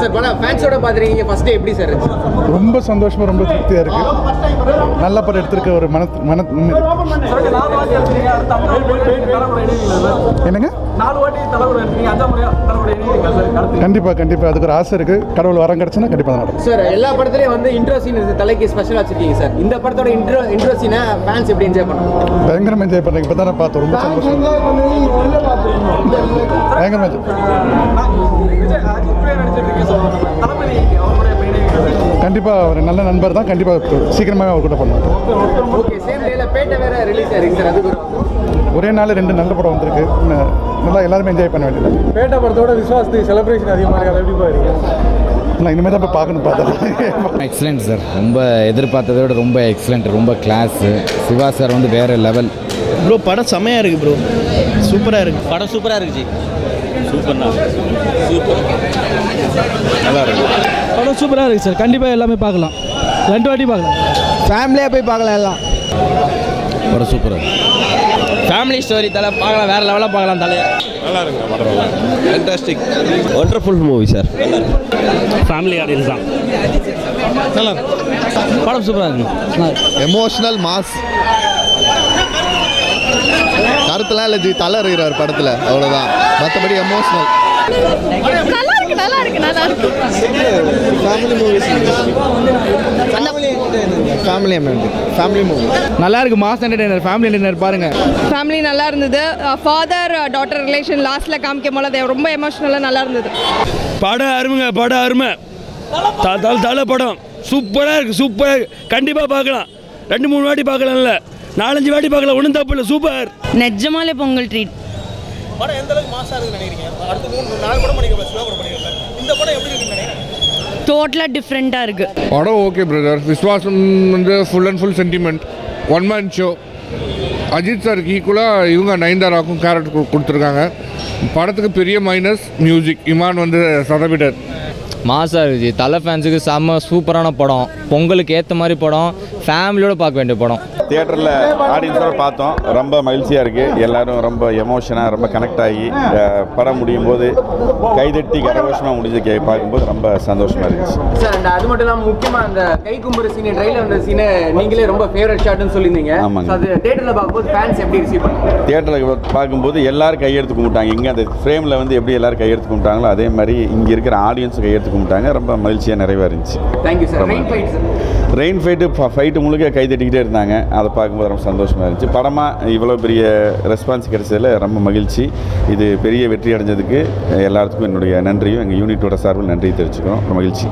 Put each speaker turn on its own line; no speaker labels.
Sir படம் ஃபேன்ஸோட பார்த்துருக்கீங்க first day எப்படி சார்
ரொம்ப சந்தோஷமாக ரொம்ப திருப்தியாக இருக்குது நல்ல படம் எடுத்திருக்க ஒரு மன மன. என்னங்க? கண்டிப்பாக கண்டிப்பாக அதுக்கு ஒரு ஆசை இருக்குது கடவுள் வரம் கிடச்சுன்னா கண்டிப்பாக நடக்கும்.
சார் எல்லா படத்துலயும் வந்து இன்ட்ரோ சீன் தலைக்கு ஸ்பெஷலாக வச்சிருக்கீங்க சார். இந்த படத்தோட இன்ட்ரோ இன்ட்ரோ சீனை ஃபேன்ஸ் எப்படி என்ஜாய் பண்ணுவாங்க
பயங்கரமாக என்ஜாய் பண்ணுறேன் இப்போ தானே பார்த்தோம் ரொம்ப சந்தோஷம். பயங்கரமாக. கண்டிப்பாக ஒரு நல்ல நண்பர் தான். கண்டிப்பாக சீக்கிரமாகவே அவர் கூட
அதுக்கு ஒரு
ஒரே நாள் ரெண்டு நல்ல படம் வந்திருக்கு. நல்லா எல்லாருமே என்ஜாய் பண்ண வேண்டியது
பேட்டை படத்தோட விசுவாசத்துக்கு செலிப்ரேஷன் அதிகமாக அது எப்படி பாருங்க
நான் இனிமேல் தான் போய் பார்க்கணும் பார்த்தேன்
எக்ஸலண்ட் சார் ரொம்ப எதிர்பார்த்ததை விட ரொம்ப எக்ஸலண்ட் ரொம்ப கிளாஸு சிவா சார் வந்து வேறு லெவல்
ப்ரோ படம் செமையாக இருக்குது ப்ரோ சூப்பராக இருக்குது
படம் சூப்பராக இருக்கு ஜி.
படம் சூப்பராக இருக்குது சார். கண்டிப்பாக எல்லாமே பார்க்கலாம். ரெண்டு வாட்டி பார்க்கலாம்.
ஃபேமிலியாக போய் பார்க்கலாம் எல்லாம்.
படம் சூப்பராக
ஃபேமிலி ஸ்டோரி தலை பார்க்கலாம் வேற லெவலாக பார்க்கலாம் தலையை
fantastic wonderful movie sir
family audience தான்.
படம் சூப்பராக இருக்கு.
எமோஷனல் மாஸ் கருத்துலாம் இல்லை ஜி தலை இருக்கிறார் படத்தில் அவ்வளோதான் மற்றபடி எமோஷனல்
நல்லா இருக்கு நல்லா இருக்கு
family movies family family movie
நல்லா இருக்கு மாஸ் என்டர்டைனர் ஃபேமிலி என்டர்டைனர் பாருங்க.
ஃபேமிலி நல்லா இருந்தது. ஃபாதர் டாட்டர் ரிலேஷன் லாஸ்ட்ல காமிக்கும் போது அது ரொம்ப எமோஷனலாக நல்லா இருந்தது.
படம் அருமைங்க படம் அருமை. த- தல படம். சூப்பராக இருக்குது சூப்பராக கண்டிப்பாக பார்க்கலாம் ரெண்டு மூணு வாட்டி பார்க்கலாம்ல நாலஞ்சு வாட்டி பார்க்கலாம். ஒன்றும் தப்பு இல்லை. சூப்பர்.
நெஜமாலே பொங்கல் ட்ரீட்
படம் எந்த அளவுக்கு மாசாக இருக்குன்னு நினைக்கிறீங்க? அடுத்த மூணு நாலு படம் பண்ணிக்கலாம் படம் பண்ணிக்கலாம் இந்த படம் எப்படி இருக்குன்னு நினைக்கிறேன்
டோட்டலாக டிஃப்ரெண்ட்டாக இருக்கு.
படம் ஓகே பிரதர் விஸ்வாசம் வந்து full and full sentiment one man show Ajith சாருக்கு ஈக்குவலாக இவங்க நயன்தாராவுக்கும் கேரக்டர் கொடுத்துருக்காங்க. படத்துக்கு பெரிய மைனஸ் மியூசிக் இமான் வந்து சதவீடர்
மாசா இருந்துச்சு தலை ஃபேன்ஸுக்கு செம்ம சூப்பரான படம். பொங்கலுக்கு ஏற்ற மாதிரி படம். ஃபேமிலியோட பார்க்க வேண்டிய படம்.
தியேட்டரில் ஆடியன்ஸோட பார்த்தோம். ரொம்ப மகிழ்ச்சியாக இருக்குது எல்லாரும் ரொம்ப எமோஷனாக ரொம்ப கனெக்ட் ஆகி படம் முடியும் போது கைதட்டி கரகோஷமாக முடிஞ்சு கே பார்க்கும்போது ரொம்ப சந்தோஷமாக இருந்துச்சு.
சார் அந்த அது மட்டும் இல்லாமல் முக்கியமாக அந்த கை கும்புற சீன் ட்ரெயிலர் வந்த சீனை நீங்களே ரொம்ப ஃபேவரட் ஷாட்னு சொல்லியிருந்தீங்க.
ஆமாங்க.
அது தேட்டரில் பார்க்கும்போது ஃபேன்ஸ் எப்படி ரிசீவ் பண்ணுவாங்க
தியேட்டரில் பார்க்கும்போது எல்லாரும் கையெடுத்து கும்பிட்டாங்க. இங்கே அந்த ஃப்ரேமில் வந்து எப்படி எல்லாரும் கையெடுத்து கும்பிட்டாங்களோ அதே மாதிரி இங்கே இருக்கிற ஆடியன்ஸும் கையெடுத்து கும்பிட்டாங்க. ரொம்ப மகிழ்ச்சியாக நிறைவாக இருந்துச்சு
thank you sir
rain fight fight முழுக்க கை தட்டிக்கிட்டே இருந்தாங்க. அதை பார்க்கும்போது ரொம்ப சந்தோஷமாக இருந்துச்சு. படமாக இவ்வளோ பெரிய ரெஸ்பான்ஸ் கிடைச்சதில் ரொம்ப மகிழ்ச்சி. இது பெரிய வெற்றி அடைஞ்சதுக்கு எல்லாத்துக்கும் என்னுடைய நன்றியும் எங்கள் யூனிட்டோட சார்பில் நன்றி தெரிவிச்சுக்கிறோம். ரொம்ப மகிழ்ச்சி.